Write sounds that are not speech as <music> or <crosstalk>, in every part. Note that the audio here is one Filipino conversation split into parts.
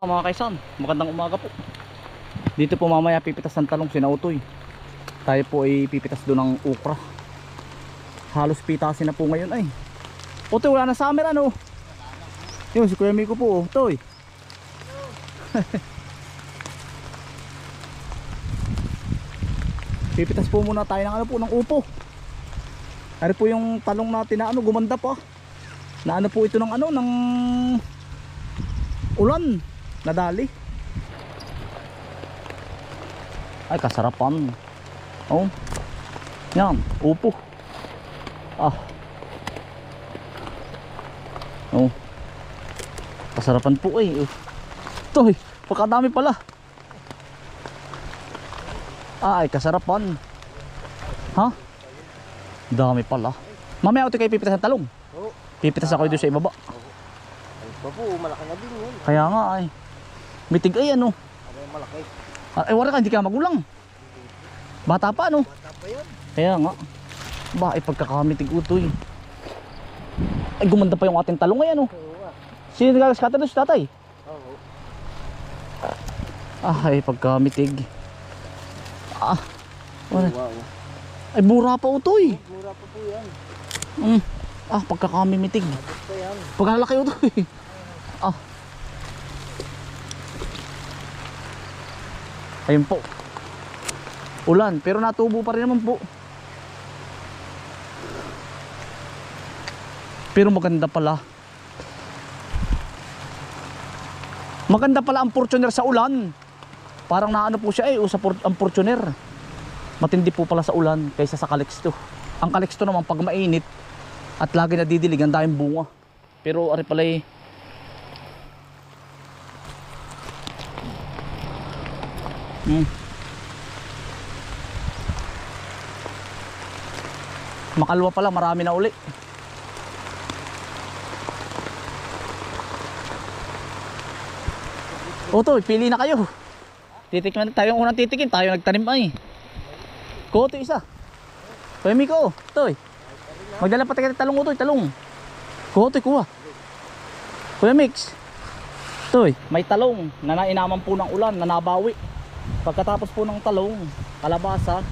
Mga kaisan, magandang umaga po. Dito po mamaya pipitas ng talong sinautoy. Tayo po ay pipitas doon ng ukra. Halos pitasin na po ngayon ay. Otoy, wala na summer ano? Yun, si Kuya Miko po, oh. Toy. <laughs> pipitas po muna tayo ng ano po, ng upo. Ano po yung talong natin na ano, gumanda pa. Na ano po ito ng ano, ng ulan nadali. Ay kasarapan. Oh. Yan upo. Ah. Oh. Kasarapan po eh. Ito eh. Pagkadami pala. Ah, ay kasarapan. Ha? Dami pala. Mamaya ako kayo pipitas ng talong. Pipitas ako doon sa ibaba. Ay, babu, malaki na din yun. kaya nga ay mitig ay ano Ano malaki? Ah, Eh wala ka, hindi ka magulang. Bata pa no? Bata pa yan. Kaya nga. Ba, ay pagkakamitig utoy. Ay gumanda pa yung ating talong ngayon no? Oo nga. Sino nagagascata doon si tatay? Oo. Ah, ay pagkamitig. Ah, wala. Ay mura pa utoy. Mura pa po yan. Mm. Ah, pagkakamimitig. Abot pa yan. Pagkalaki utoy. Ah. Ayun po. Ulan, pero natubo pa rin naman po. Pero maganda pala. Maganda pala ang Fortuner sa ulan. Parang naano po siya eh, o sa ang Fortuner. Matindi po pala sa ulan kaysa sa Calixto. Ang Calixto naman pag mainit at lagi nadidilig ang daming bunga. Pero ari pala eh, Hmm. Makalwa pala, marami na uli. Oto, pili na kayo. Titikman tayo ang unang titikin, tayo nagtanim ay. Koto isa. Kuya Miko, toy. Magdala pa tayo ng talong utoy, talong. Koto, kuha. Kuya. Toy, may talong na nainaman po ng ulan, na nabawi. Pagkatapos po ng talong, kalabasa,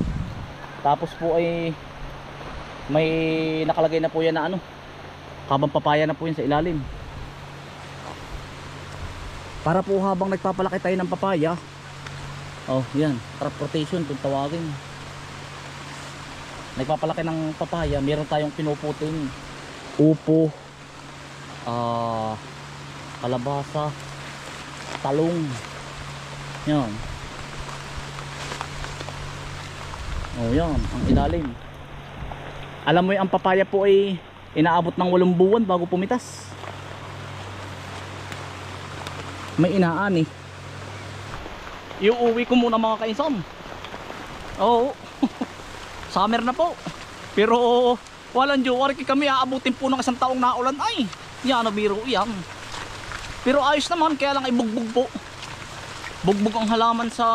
tapos po ay may nakalagay na po yan na ano, kabang papaya na po yan sa ilalim. Para po habang nagpapalaki tayo ng papaya, oh yan, crop rotation kung tawagin. Nagpapalaki ng papaya, meron tayong pinuputin. Upo, ah, kalabasa, talong. Yan. Oh, yan, ang ilalim. Alam mo yung ang papaya po ay inaabot ng walong buwan bago pumitas. May inaan eh. Iuwi ko muna mga kainsan. Oo. <laughs> Summer na po. Pero walang jowarki kami aabutin po ng isang taong naulan ay. Yan na biro yan. Pero ayos naman kaya lang ay bugbog po. Bugbog ang halaman sa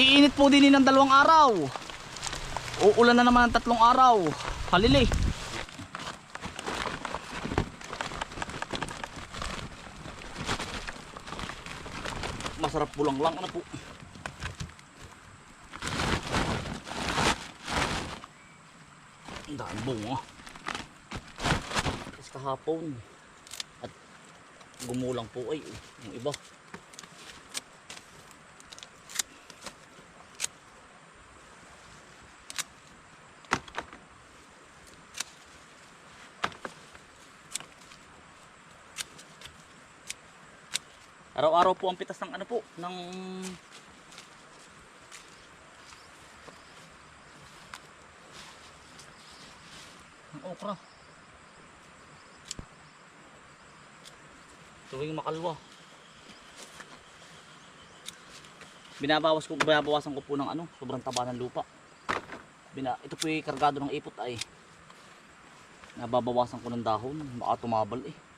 Iinit po din ng dalawang araw. Uulan na naman ng tatlong araw. Halili. Masarap pulang lang ano po. Ang dami bunga. Tapos kahapon. At gumulang po ay yung iba. Araw-araw po ang pitas ng ano po, ng ng okra. Tuwing makalwa. Binabawas ko, binabawasan ko po ng ano, sobrang taba ng lupa. Bina, ito po yung kargado ng ipot ay nababawasan ko ng dahon, baka tumabal eh.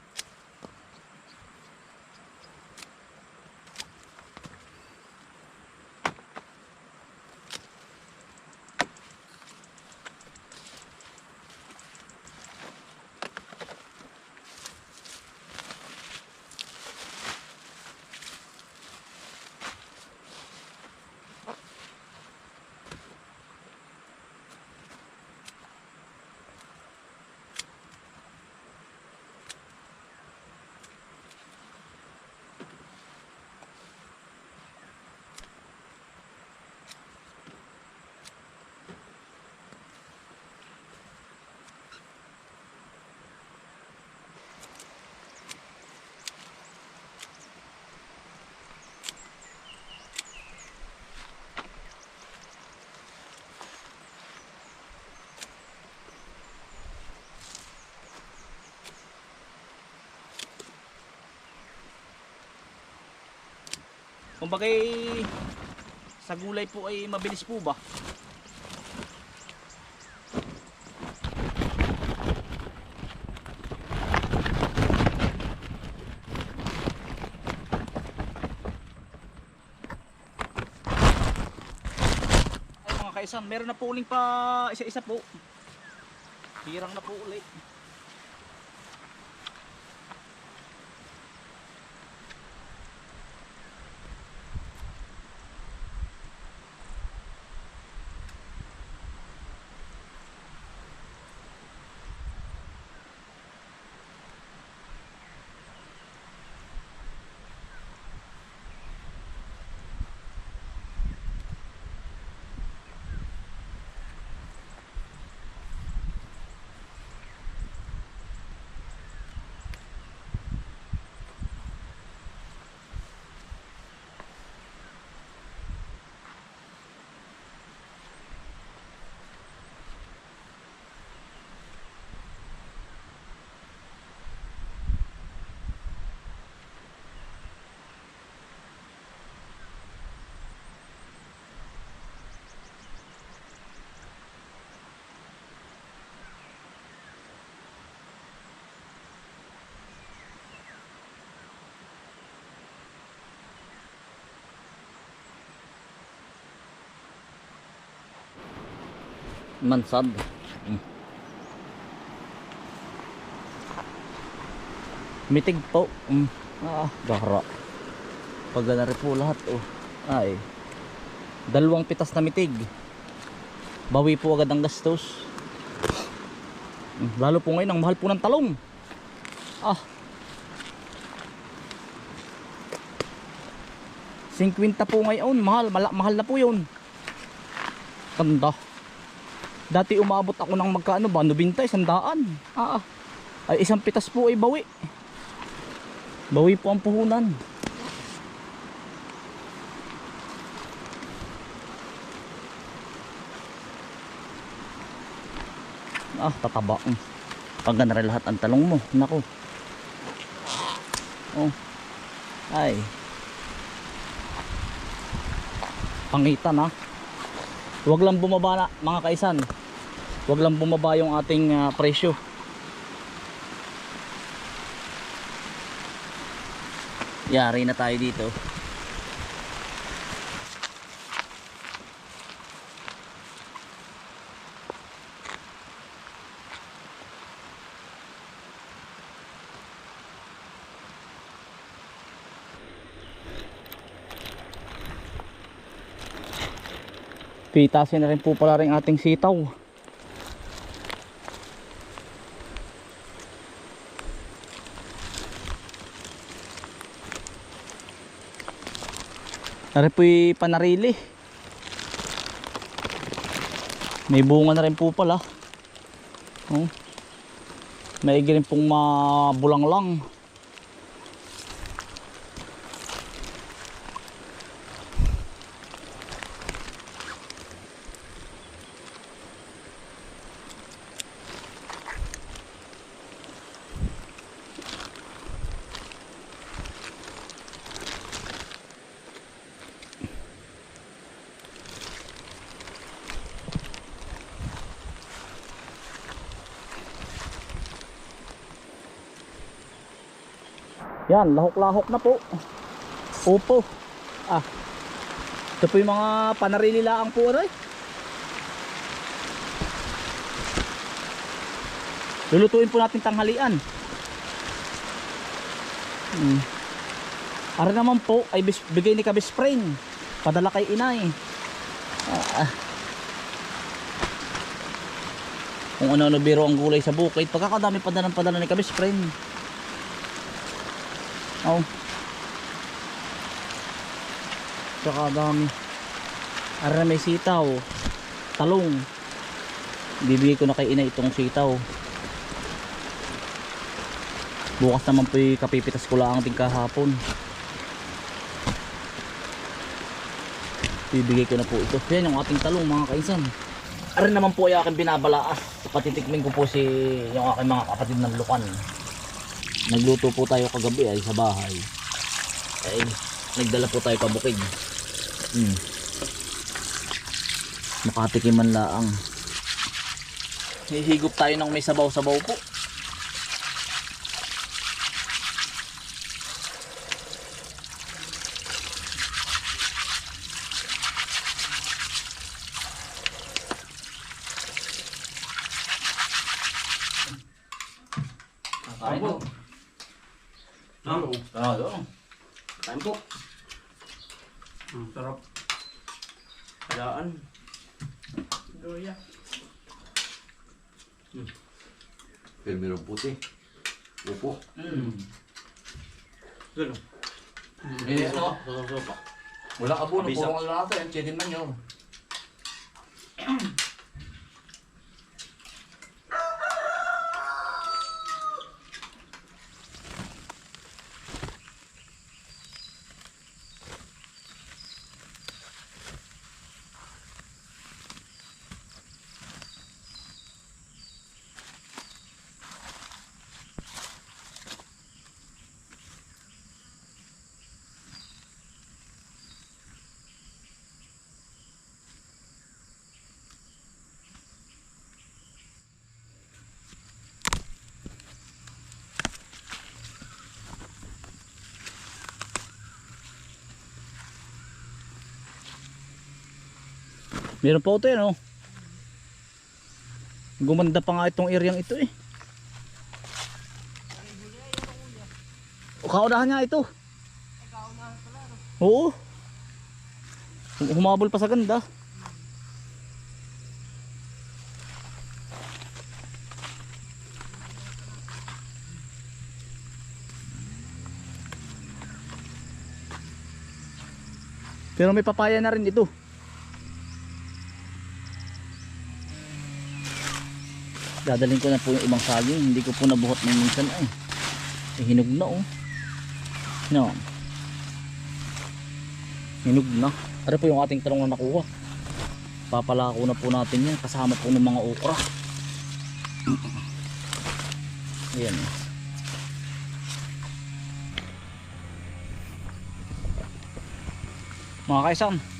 Kumbaga sa gulay po ay mabilis po ba? Ay mga kaisan, meron na po uling pa isa-isa po. Hirang na po ulit. Mansad. Mm. Mitig po. Mm. Ah, gara. Pag na rin po lahat oh. Ay. Dalawang pitas na mitig. Bawi po agad ang gastos. Mm, Lalo po ngayon ang mahal po ng talong. Ah. 50 po ngayon, mahal, mala- mahal na po 'yun. Tanda. Dati umabot ako ng magkano ba? 90, sandaan. Ah, ah. Ay isang pitas po ay bawi. Bawi po ang puhunan. Ah, tataba. Mm. Pag na rin lahat ang talong mo. Nako. Oh. Ay. Pangitan ha. Huwag lang bumaba na mga kaisan. Huwag lang bumaba yung ating ah, presyo. Yari na tayo dito. Pitasin na rin po pala rin ating sitaw. Nari po'y panarili. May bunga na rin po pala. Oh. May rin pong mabulang lang. Yan, lahok-lahok na po. Opo. Ah. Ito po yung mga panarili laang po aray. Lulutuin po natin tanghalian. Hmm. Ara naman po ay bigay ni Kabis Spring. Padala kay inay. Ah. Kung ano-ano biro ang gulay sa bukid. Pagkakadami padala ng padala ni Kabis Spring. Oh. Tsaka dami. Ara may sitaw. Talong. Bibigay ko na kay ina itong sitaw. Bukas naman po yung kapipitas ko lang din kahapon. Bibigay ko na po ito. Yan yung ating talong mga kaisan. Ara naman po ay aking binabalaas. Patitikmin ko po si yung aking mga kapatid ng lukan. Nagluto po tayo kagabi ay sa bahay. Ay, Nagdala po tayo pabukid. Hmm. Makatikiman laang. Hihigop tayo ng may sabaw-sabaw po. Kain po. Ano? Ah, doon. Kain po. Mm, sarap. Halaan. Doya. Pero meron puti. Upo. Mm. Gano? Eh, ano? Sopa. Wala ka po, Kabisa. puro lang natin. Chicken man yun. Meron pa ito yan, oh. Gumanda pa nga itong areang ito eh. Kaunahan nga ito. Oo. Hum- Humabol pa sa ganda. Pero may papaya na rin ito. Dadalhin ko na po yung ibang saging. Hindi ko po nabuhat ng minsan ay. Eh, hinog na oh. No. Hinog na. Ano po yung ating talong na nakuha. Papalako na po natin yan. Kasama po ng mga okra. Ayan. Mga kaisam.